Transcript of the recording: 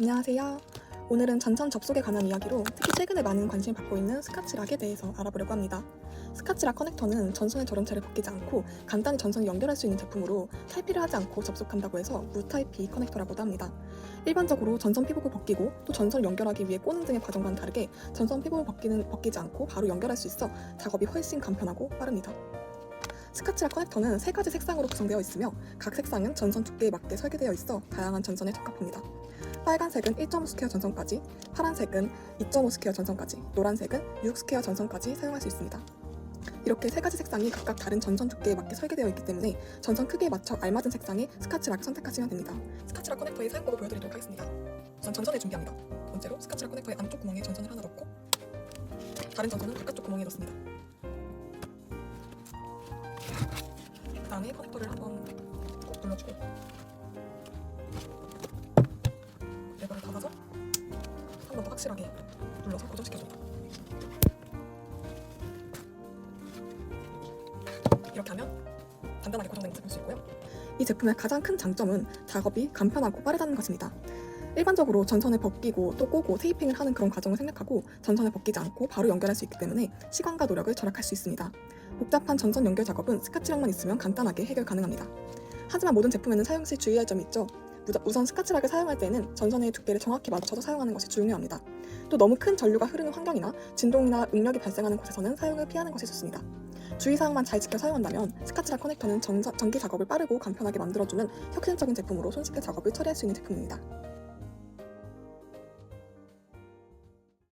안녕하세요. 오늘은 전선 접속에 관한 이야기로 특히 최근에 많은 관심을 받고 있는 스카치락에 대해서 알아보려고 합니다. 스카치락 커넥터는 전선의 절연체를 벗기지 않고 간단히 전선을 연결할 수 있는 제품으로 탈피를 하지 않고 접속한다고 해서 무탈피 커넥터라고도 합니다. 일반적으로 전선 피복을 벗기고 또 전선을 연결하기 위해 꼬는 등의 과정과는 다르게 전선 피복을 벗기는, 벗기지 않고 바로 연결할 수 있어 작업이 훨씬 간편하고 빠릅니다. 스카치락 커넥터는 세 가지 색상으로 구성되어 있으며 각 색상은 전선 두께에 맞게 설계되어 있어 다양한 전선에 적합합니다. 빨간색은 1.5 스퀘어 전선까지, 파란색은 2.5 스퀘어 전선까지, 노란색은 6 스퀘어 전선까지 사용할 수 있습니다. 이렇게 세 가지 색상이 각각 다른 전선 두께에 맞게 설계되어 있기 때문에 전선 크기에 맞춰 알맞은 색상의 스카치락을 선택하시면 됩니다. 스카치락 커넥터의 사용법을 보여드리도록 하겠습니다. 우선 전선을 준비합니다. 번째로 스카치락 커넥터의 안쪽 구멍에 전선을 하나 넣고 다른 전선은 바깥쪽 구멍에 넣습니다. 그 다음에 커넥터를 한번 꼭 눌러주고 확실하게 눌러서 고정시켜줍니다. 이렇게 하면 단단하게 고정된 모습을 볼수 있고요. 이 제품의 가장 큰 장점은 작업이 간편하고 빠르다는 것입니다. 일반적으로 전선을 벗기고 또 꼬고 테이핑을 하는 그런 과정을 생략하고 전선을 벗기지 않고 바로 연결할 수 있기 때문에 시간과 노력을 절약할 수 있습니다. 복잡한 전선 연결 작업은 스카치락만 있으면 간단하게 해결 가능합니다. 하지만 모든 제품에는 사용 시 주의할 점이 있죠. 우선 스카치락을 사용할 때는 전선의 두께를 정확히 맞춰서 사용하는 것이 중요합니다. 또 너무 큰 전류가 흐르는 환경이나 진동이나 응력이 발생하는 곳에서는 사용을 피하는 것이 좋습니다. 주의사항만 잘 지켜 사용한다면 스카치락 커넥터는 전, 전기 작업을 빠르고 간편하게 만들어주는 혁신적인 제품으로 손쉽게 작업을 처리할 수 있는 제품입니다.